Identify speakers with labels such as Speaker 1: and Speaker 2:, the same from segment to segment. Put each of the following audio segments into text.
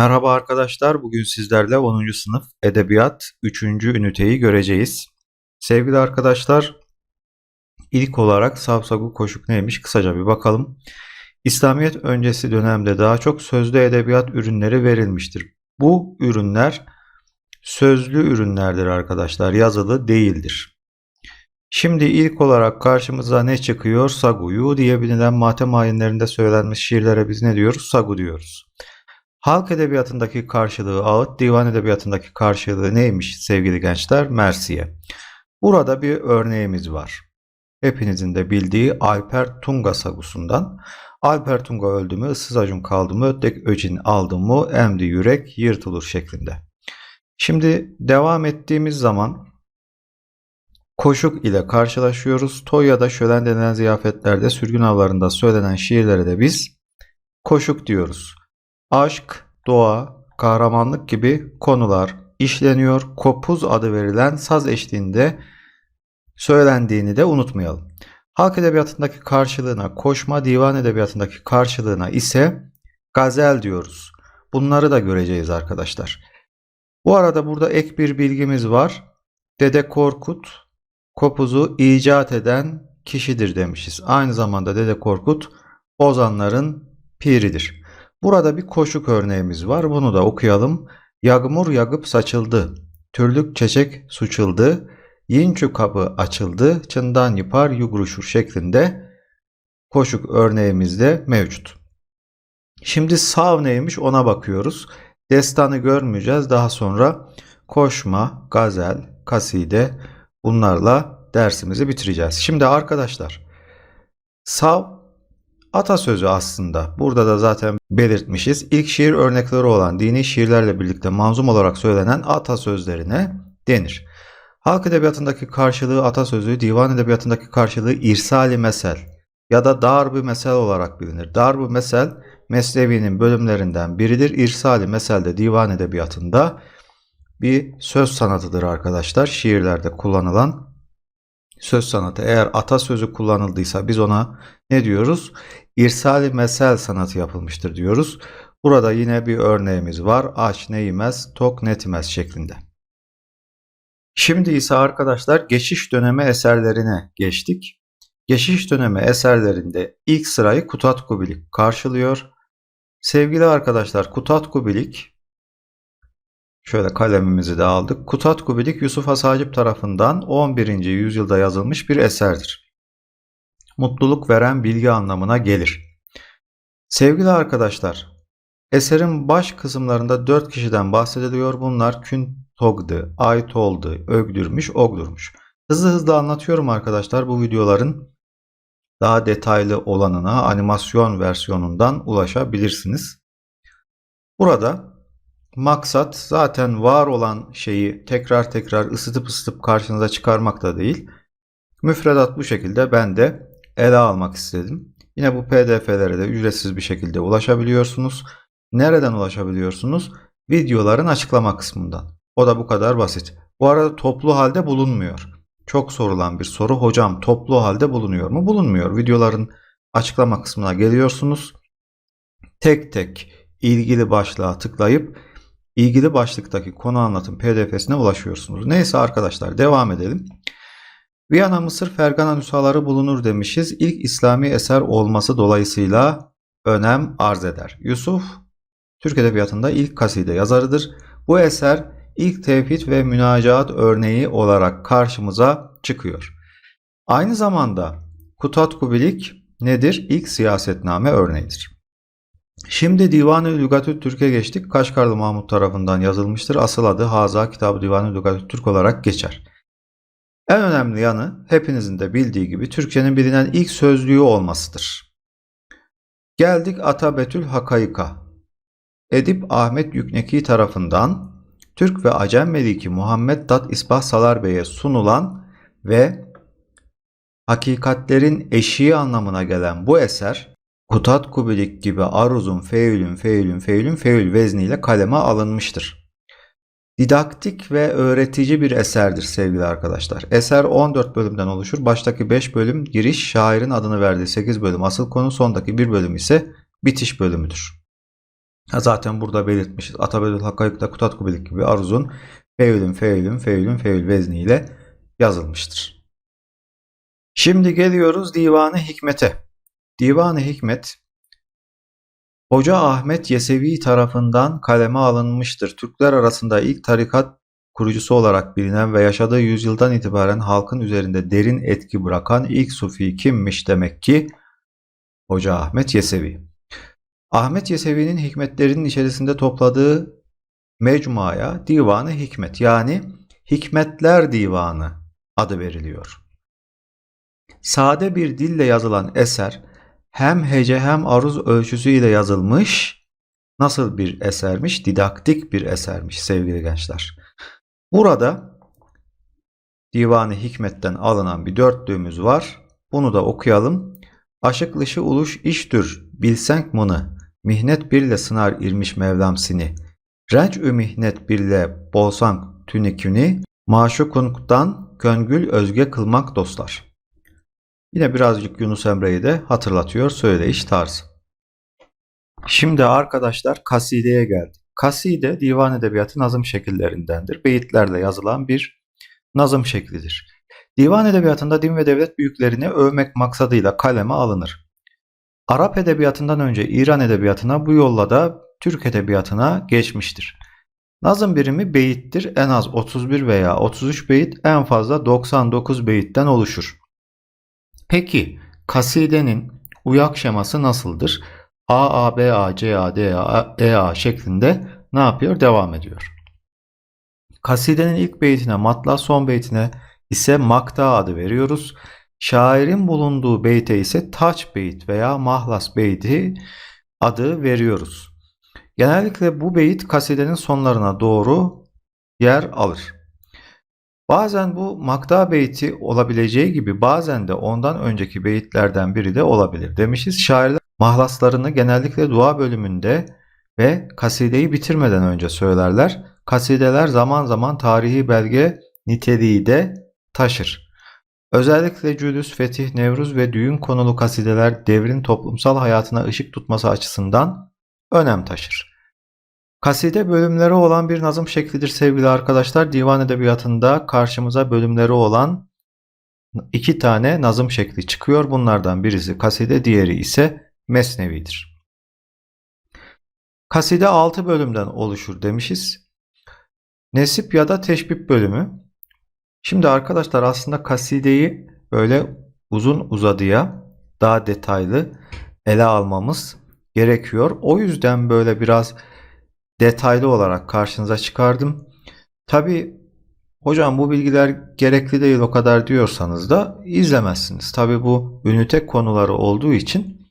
Speaker 1: Merhaba arkadaşlar. Bugün sizlerle 10. sınıf edebiyat 3. üniteyi göreceğiz. Sevgili arkadaşlar, ilk olarak Savsagu Koşuk neymiş kısaca bir bakalım. İslamiyet öncesi dönemde daha çok sözlü edebiyat ürünleri verilmiştir. Bu ürünler sözlü ürünlerdir arkadaşlar, yazılı değildir. Şimdi ilk olarak karşımıza ne çıkıyor? Saguyu diye bilinen matem ayinlerinde söylenmiş şiirlere biz ne diyoruz? Sagu diyoruz. Halk edebiyatındaki karşılığı ağıt, divan edebiyatındaki karşılığı neymiş sevgili gençler? Mersiye. Burada bir örneğimiz var. Hepinizin de bildiği Alper Tunga sagusundan. Alper Tunga öldü mü, ıssız acun kaldı mı, ödek öcin aldı mı, emdi yürek yırtılır şeklinde. Şimdi devam ettiğimiz zaman koşuk ile karşılaşıyoruz. Toy ya da şölen denilen ziyafetlerde sürgün avlarında söylenen şiirlere de biz koşuk diyoruz. Aşk, doğa, kahramanlık gibi konular işleniyor. Kopuz adı verilen saz eşliğinde söylendiğini de unutmayalım. Halk edebiyatındaki karşılığına koşma, divan edebiyatındaki karşılığına ise gazel diyoruz. Bunları da göreceğiz arkadaşlar. Bu arada burada ek bir bilgimiz var. Dede Korkut kopuzu icat eden kişidir demişiz. Aynı zamanda Dede Korkut ozanların piridir. Burada bir koşuk örneğimiz var. Bunu da okuyalım. Yağmur yağıp saçıldı. Türlük çeçek suçuldu. Yinçü kabı açıldı. Çından yıpar yugruşur şeklinde koşuk örneğimizde mevcut. Şimdi sav neymiş ona bakıyoruz. Destanı görmeyeceğiz. Daha sonra koşma, gazel, kaside bunlarla dersimizi bitireceğiz. Şimdi arkadaşlar sav atasözü aslında. Burada da zaten belirtmişiz. İlk şiir örnekleri olan dini şiirlerle birlikte manzum olarak söylenen atasözlerine denir. Halk edebiyatındaki karşılığı atasözü, divan edebiyatındaki karşılığı irsali mesel ya da darb-ı mesel olarak bilinir. Darb-ı mesel Mesnevi'nin bölümlerinden biridir. İrsali mesel de divan edebiyatında bir söz sanatıdır arkadaşlar. Şiirlerde kullanılan söz sanatı. Eğer atasözü kullanıldıysa biz ona ne diyoruz? İrsali mesel sanatı yapılmıştır diyoruz. Burada yine bir örneğimiz var. Aç ne yemez, tok ne timez şeklinde. Şimdi ise arkadaşlar geçiş dönemi eserlerine geçtik. Geçiş dönemi eserlerinde ilk sırayı Kutat Kubilik karşılıyor. Sevgili arkadaşlar Kutat Kubilik Şöyle kalemimizi de aldık. Kutat Kubilik Yusuf Hasacip tarafından 11. yüzyılda yazılmış bir eserdir. Mutluluk veren bilgi anlamına gelir. Sevgili arkadaşlar, eserin baş kısımlarında 4 kişiden bahsediliyor. Bunlar Kün Togdı, Aytoldu, Ögdürmüş, Ogdurmuş. Hızlı hızlı anlatıyorum arkadaşlar bu videoların daha detaylı olanına animasyon versiyonundan ulaşabilirsiniz. Burada maksat zaten var olan şeyi tekrar tekrar ısıtıp ısıtıp karşınıza çıkarmak da değil. Müfredat bu şekilde ben de ele almak istedim. Yine bu pdf'lere de ücretsiz bir şekilde ulaşabiliyorsunuz. Nereden ulaşabiliyorsunuz? Videoların açıklama kısmından. O da bu kadar basit. Bu arada toplu halde bulunmuyor. Çok sorulan bir soru. Hocam toplu halde bulunuyor mu? Bulunmuyor. Videoların açıklama kısmına geliyorsunuz. Tek tek ilgili başlığa tıklayıp ilgili başlıktaki konu anlatım pdf'sine ulaşıyorsunuz. Neyse arkadaşlar devam edelim. Viyana Mısır Fergana nüshaları bulunur demişiz. İlk İslami eser olması dolayısıyla önem arz eder. Yusuf Türk Edebiyatı'nda ilk kaside yazarıdır. Bu eser ilk tevhid ve münacaat örneği olarak karşımıza çıkıyor. Aynı zamanda Kutat Kubilik nedir? İlk siyasetname örneğidir. Şimdi Divan-ı Lügatü Türk'e geçtik. Kaşgarlı Mahmut tarafından yazılmıştır. Asıl adı Haza Kitabı Divan-ı Lügatü Türk olarak geçer. En önemli yanı hepinizin de bildiği gibi Türkçenin bilinen ilk sözlüğü olmasıdır. Geldik Atabetül Hakayıka. Edip Ahmet Yükneki tarafından Türk ve Acem Meliki Muhammed Dat İsbah Salar Bey'e sunulan ve hakikatlerin eşiği anlamına gelen bu eser Kutat Kubilik gibi aruzun feülün feülün feülün feül vezniyle kaleme alınmıştır. Didaktik ve öğretici bir eserdir sevgili arkadaşlar. Eser 14 bölümden oluşur. Baştaki 5 bölüm giriş, şairin adını verdiği 8 bölüm asıl konu, sondaki 1 bölüm ise bitiş bölümüdür. Zaten burada belirtmişiz. Atabedül Hakkayık'ta Kutat Kubilik gibi aruzun feülün feülün feülün feül vezniyle yazılmıştır. Şimdi geliyoruz Divanı Hikmet'e. Divanı Hikmet Hoca Ahmet Yesevi tarafından kaleme alınmıştır. Türkler arasında ilk tarikat kurucusu olarak bilinen ve yaşadığı yüzyıldan itibaren halkın üzerinde derin etki bırakan ilk sufi kimmiş demek ki? Hoca Ahmet Yesevi. Ahmet Yesevi'nin hikmetlerinin içerisinde topladığı mecmuaya Divanı Hikmet yani Hikmetler Divanı adı veriliyor. Sade bir dille yazılan eser hem hece hem aruz ölçüsüyle yazılmış nasıl bir esermiş? Didaktik bir esermiş sevgili gençler. Burada Divanı Hikmet'ten alınan bir dörtlüğümüz var. Bunu da okuyalım. Aşıklışı uluş iştür, bilsenk mını, mihnet birle sınar irmiş Mevlam sini. Renç ü mihnet birle bolsank tüniküni, maşukunktan köngül özge kılmak dostlar. Yine birazcık Yunus Emre'yi de hatırlatıyor söyleyiş tarzı. Şimdi arkadaşlar kasideye geldik. Kaside divan edebiyatı nazım şekillerindendir. Beyitlerle yazılan bir nazım şeklidir. Divan edebiyatında din ve devlet büyüklerini övmek maksadıyla kaleme alınır. Arap edebiyatından önce İran edebiyatına bu yolla da Türk edebiyatına geçmiştir. Nazım birimi beyittir. En az 31 veya 33 beyit, en fazla 99 beyitten oluşur. Peki kasidenin uyak şeması nasıldır? A, A, B, A, C, A, D, A, E, A şeklinde ne yapıyor? Devam ediyor. Kasidenin ilk beytine matla, son beytine ise makta adı veriyoruz. Şairin bulunduğu beyte ise taç beyit veya mahlas beyti adı veriyoruz. Genellikle bu beyit kasidenin sonlarına doğru yer alır. Bazen bu makta beyti olabileceği gibi bazen de ondan önceki beyitlerden biri de olabilir demişiz. Şairler mahlaslarını genellikle dua bölümünde ve kasideyi bitirmeden önce söylerler. Kasideler zaman zaman tarihi belge niteliği de taşır. Özellikle Cülüs, Fetih, Nevruz ve düğün konulu kasideler devrin toplumsal hayatına ışık tutması açısından önem taşır. Kaside bölümleri olan bir nazım şeklidir sevgili arkadaşlar. Divan edebiyatında karşımıza bölümleri olan iki tane nazım şekli çıkıyor. Bunlardan birisi kaside, diğeri ise mesnevidir. Kaside 6 bölümden oluşur demişiz. Nesip ya da teşbih bölümü. Şimdi arkadaşlar aslında kasideyi böyle uzun uzadıya daha detaylı ele almamız gerekiyor. O yüzden böyle biraz detaylı olarak karşınıza çıkardım. Tabi hocam bu bilgiler gerekli değil o kadar diyorsanız da izlemezsiniz. Tabi bu ünite konuları olduğu için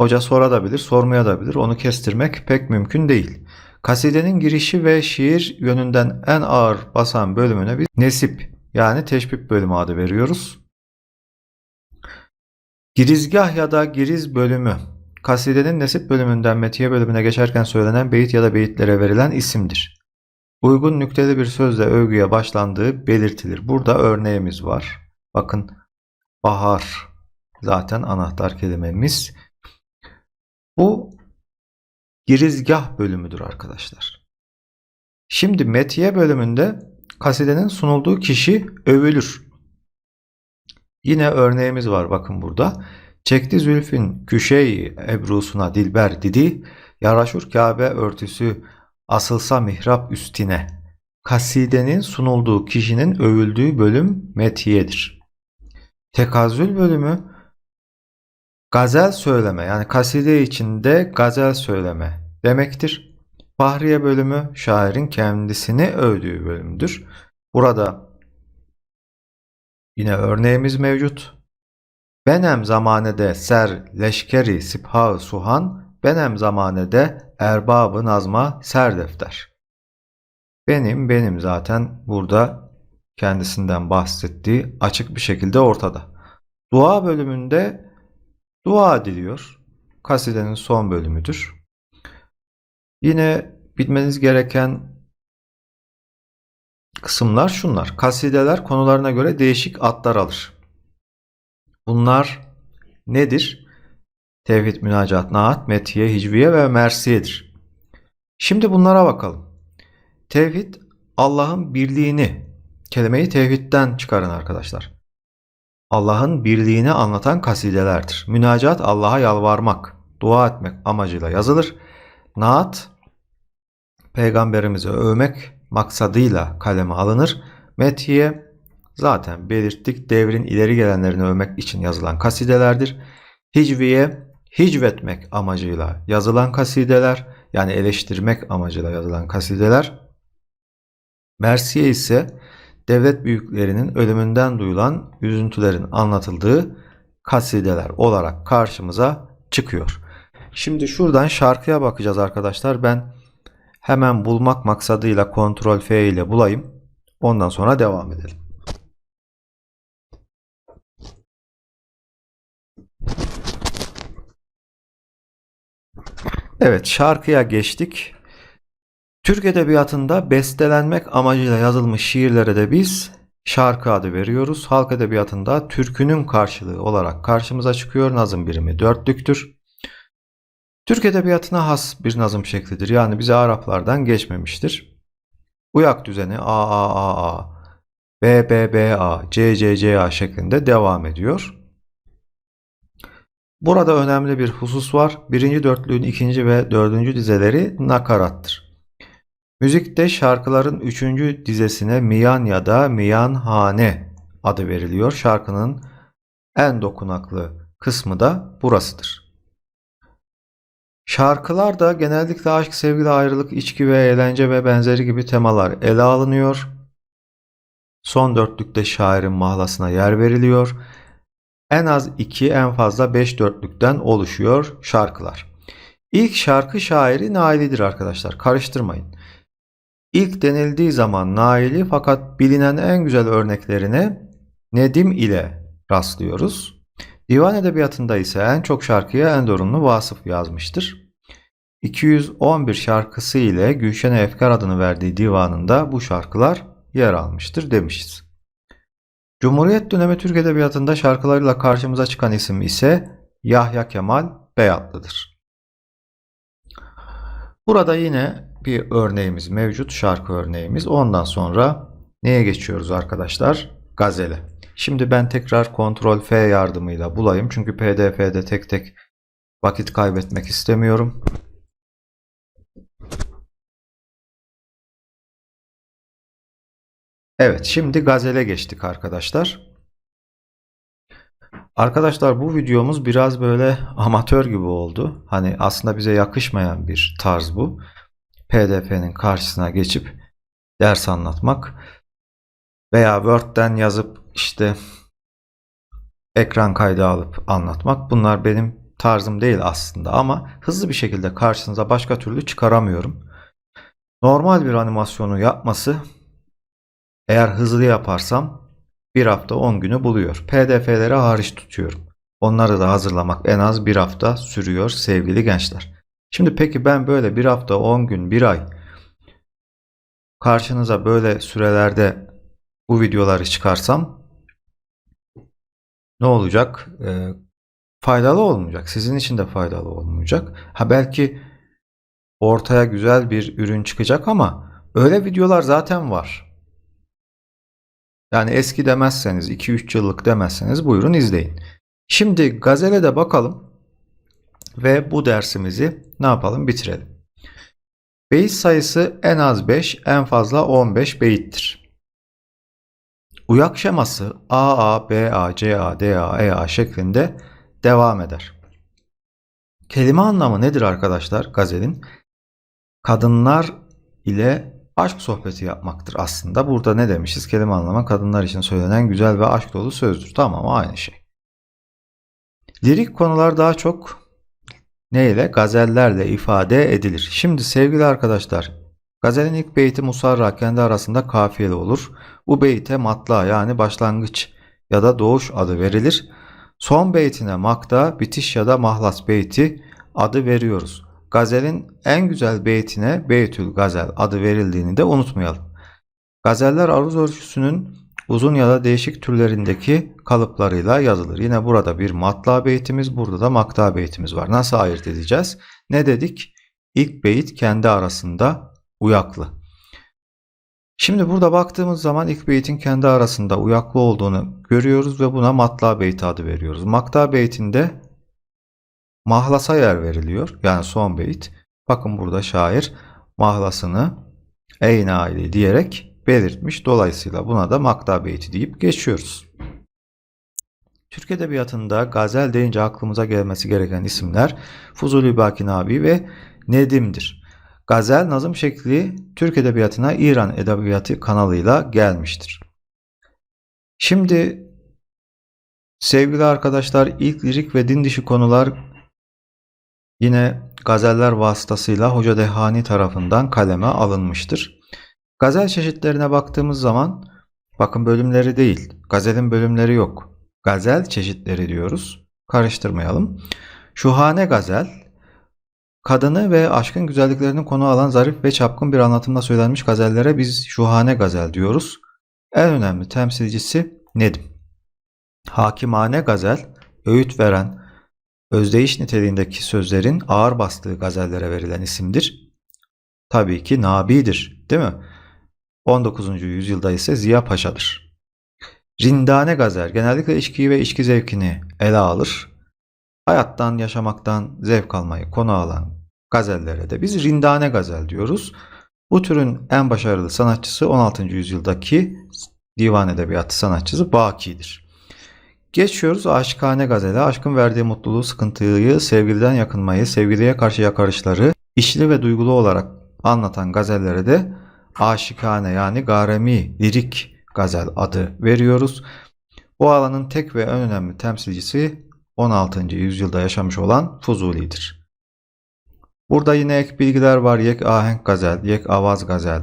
Speaker 1: hoca sorabilir, sormaya da bilir. Onu kestirmek pek mümkün değil. Kasidenin girişi ve şiir yönünden en ağır basan bölümüne biz nesip yani teşbih bölümü adı veriyoruz. Girizgah ya da giriz bölümü kasidenin nesip bölümünden metiye bölümüne geçerken söylenen beyit ya da beyitlere verilen isimdir. Uygun nükteli bir sözle övgüye başlandığı belirtilir. Burada örneğimiz var. Bakın bahar zaten anahtar kelimemiz. Bu girizgah bölümüdür arkadaşlar. Şimdi metiye bölümünde kasidenin sunulduğu kişi övülür. Yine örneğimiz var bakın burada. Çekti zülfün küşey ebrusuna dilber didi, yaraşur Kabe örtüsü asılsa mihrap üstine. Kasidenin sunulduğu kişinin övüldüğü bölüm metiyedir. Tekazül bölümü gazel söyleme yani kaside içinde gazel söyleme demektir. Fahriye bölümü şairin kendisini övdüğü bölümdür. Burada yine örneğimiz mevcut. Benem zamanede ser leşkeri sipha suhan benim zamanede erbabı nazma serdefter. Benim benim zaten burada kendisinden bahsettiği açık bir şekilde ortada. Dua bölümünde dua ediliyor. Kasidenin son bölümüdür. Yine bilmeniz gereken kısımlar şunlar. Kasideler konularına göre değişik adlar alır. Bunlar nedir? Tevhid, münacat, naat, metiye, hicviye ve mersiyedir. Şimdi bunlara bakalım. Tevhid Allah'ın birliğini, kelimeyi tevhidden çıkarın arkadaşlar. Allah'ın birliğini anlatan kasidelerdir. Münacat Allah'a yalvarmak, dua etmek amacıyla yazılır. Naat peygamberimizi övmek maksadıyla kaleme alınır. Metiye zaten belirttik devrin ileri gelenlerini övmek için yazılan kasidelerdir. Hicviye hicvetmek amacıyla yazılan kasideler yani eleştirmek amacıyla yazılan kasideler. Mersiye ise devlet büyüklerinin ölümünden duyulan üzüntülerin anlatıldığı kasideler olarak karşımıza çıkıyor. Şimdi şuradan şarkıya bakacağız arkadaşlar. Ben hemen bulmak maksadıyla Ctrl F ile bulayım. Ondan sonra devam edelim. Evet şarkıya geçtik. Türk Edebiyatı'nda bestelenmek amacıyla yazılmış şiirlere de biz şarkı adı veriyoruz. Halk Edebiyatı'nda türkünün karşılığı olarak karşımıza çıkıyor. Nazım birimi dörtlüktür. Türk Edebiyatı'na has bir nazım şeklidir. Yani bize Araplardan geçmemiştir. Uyak düzeni A A A A, B B B A, C C C A şeklinde devam ediyor. Burada önemli bir husus var. Birinci dörtlüğün ikinci ve dördüncü dizeleri nakarattır. Müzikte şarkıların üçüncü dizesine miyan ya da miyanhane adı veriliyor. Şarkının en dokunaklı kısmı da burasıdır. Şarkılarda genellikle aşk, sevgi, ayrılık, içki ve eğlence ve benzeri gibi temalar ele alınıyor. Son dörtlükte şairin mahlasına yer veriliyor. En az 2 en fazla 5 dörtlükten oluşuyor şarkılar. İlk şarkı şairi Naili'dir arkadaşlar. Karıştırmayın. İlk denildiği zaman Naili fakat bilinen en güzel örneklerine Nedim ile rastlıyoruz. Divan edebiyatında ise en çok şarkıya Endorunlu Vasıf yazmıştır. 211 şarkısı ile Gülşen'e Efkar adını verdiği divanında bu şarkılar yer almıştır demişiz. Cumhuriyet dönemi Türk Edebiyatı'nda şarkılarıyla karşımıza çıkan isim ise Yahya Kemal Beyatlı'dır. Burada yine bir örneğimiz mevcut, şarkı örneğimiz. Ondan sonra neye geçiyoruz arkadaşlar? Gazele. Şimdi ben tekrar Ctrl F yardımıyla bulayım. Çünkü PDF'de tek tek vakit kaybetmek istemiyorum. Evet, şimdi gazele geçtik arkadaşlar. Arkadaşlar bu videomuz biraz böyle amatör gibi oldu. Hani aslında bize yakışmayan bir tarz bu. PDF'nin karşısına geçip ders anlatmak veya Word'den yazıp işte ekran kaydı alıp anlatmak. Bunlar benim tarzım değil aslında ama hızlı bir şekilde karşınıza başka türlü çıkaramıyorum. Normal bir animasyonu yapması eğer hızlı yaparsam bir hafta 10 günü buluyor. PDF'leri hariç tutuyorum. Onları da hazırlamak en az bir hafta sürüyor sevgili gençler. Şimdi peki ben böyle bir hafta 10 gün bir ay karşınıza böyle sürelerde bu videoları çıkarsam ne olacak? E, faydalı olmayacak. Sizin için de faydalı olmayacak. Ha belki ortaya güzel bir ürün çıkacak ama öyle videolar zaten var. Yani eski demezseniz 2-3 yıllık demezseniz buyurun izleyin. Şimdi gazele de bakalım ve bu dersimizi ne yapalım bitirelim. Beyit sayısı en az 5 en fazla 15 beyittir. Uyak şeması A, A, B, A, C, A, D, A, E, A şeklinde devam eder. Kelime anlamı nedir arkadaşlar gazelin? Kadınlar ile aşk sohbeti yapmaktır aslında. Burada ne demişiz? Kelime anlamı kadınlar için söylenen güzel ve aşk dolu sözdür. Tamam aynı şey. Lirik konular daha çok ne ile? Gazellerle ifade edilir. Şimdi sevgili arkadaşlar, gazelin ilk beyti musarra kendi arasında kafiyeli olur. Bu beyte matla yani başlangıç ya da doğuş adı verilir. Son beytine makta, bitiş ya da mahlas beyti adı veriyoruz. Gazelin en güzel beytine Beytül Gazel adı verildiğini de unutmayalım. Gazeller aruz ölçüsünün uzun ya da değişik türlerindeki kalıplarıyla yazılır. Yine burada bir matla beytimiz, burada da makta beytimiz var. Nasıl ayırt edeceğiz? Ne dedik? İlk beyit kendi arasında uyaklı. Şimdi burada baktığımız zaman ilk beytin kendi arasında uyaklı olduğunu görüyoruz ve buna matla beyti adı veriyoruz. Makta beytinde mahlasa yer veriliyor. Yani son beyit. Bakın burada şair mahlasını ey naili diyerek belirtmiş. Dolayısıyla buna da makta beyti deyip geçiyoruz. Türk Edebiyatı'nda gazel deyince aklımıza gelmesi gereken isimler Fuzuli Bakinabi ve Nedim'dir. Gazel nazım şekli Türk Edebiyatı'na İran Edebiyatı kanalıyla gelmiştir. Şimdi sevgili arkadaşlar ilk lirik ve din dışı konular yine gazeller vasıtasıyla Hoca Dehani tarafından kaleme alınmıştır. Gazel çeşitlerine baktığımız zaman bakın bölümleri değil, gazelin bölümleri yok. Gazel çeşitleri diyoruz. Karıştırmayalım. Şuhane gazel, kadını ve aşkın güzelliklerini konu alan zarif ve çapkın bir anlatımla söylenmiş gazellere biz şuhane gazel diyoruz. En önemli temsilcisi Nedim. Hakimane gazel, öğüt veren, özdeyiş niteliğindeki sözlerin ağır bastığı gazellere verilen isimdir. Tabii ki Nabi'dir, değil mi? 19. yüzyılda ise Ziya Paşa'dır. Rindane gazel genellikle içkiyi ve içki zevkini ele alır. Hayattan, yaşamaktan zevk almayı konu alan gazellere de biz rindane gazel diyoruz. Bu türün en başarılı sanatçısı 16. yüzyıldaki divan edebiyatı sanatçısı Baki'dir. Geçiyoruz aşkane gazele. Aşkın verdiği mutluluğu, sıkıntıyı, sevgiliden yakınmayı, sevgiliye karşı yakarışları işli ve duygulu olarak anlatan gazellere de aşikane yani garemi, lirik gazel adı veriyoruz. Bu alanın tek ve en önemli temsilcisi 16. yüzyılda yaşamış olan Fuzuli'dir. Burada yine ek bilgiler var. Yek ahenk gazel, yek avaz gazel.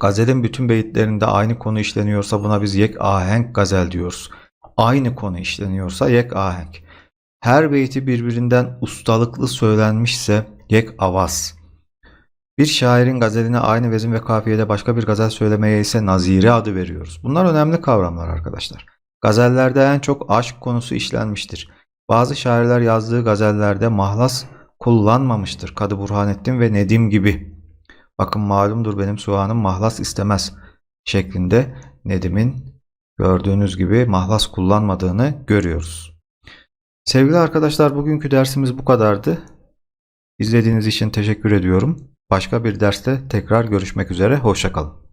Speaker 1: Gazelin bütün beyitlerinde aynı konu işleniyorsa buna biz yek ahenk gazel diyoruz. Aynı konu işleniyorsa yek ahenk. Her beyti birbirinden ustalıklı söylenmişse yek avaz. Bir şairin gazeline aynı vezin ve kafiyede başka bir gazel söylemeye ise nazire adı veriyoruz. Bunlar önemli kavramlar arkadaşlar. Gazellerde en çok aşk konusu işlenmiştir. Bazı şairler yazdığı gazellerde mahlas kullanmamıştır. Kadı Burhanettin ve Nedim gibi. Bakın malumdur benim suanım mahlas istemez şeklinde Nedim'in gördüğünüz gibi mahlas kullanmadığını görüyoruz. Sevgili arkadaşlar bugünkü dersimiz bu kadardı. İzlediğiniz için teşekkür ediyorum. Başka bir derste tekrar görüşmek üzere. Hoşçakalın.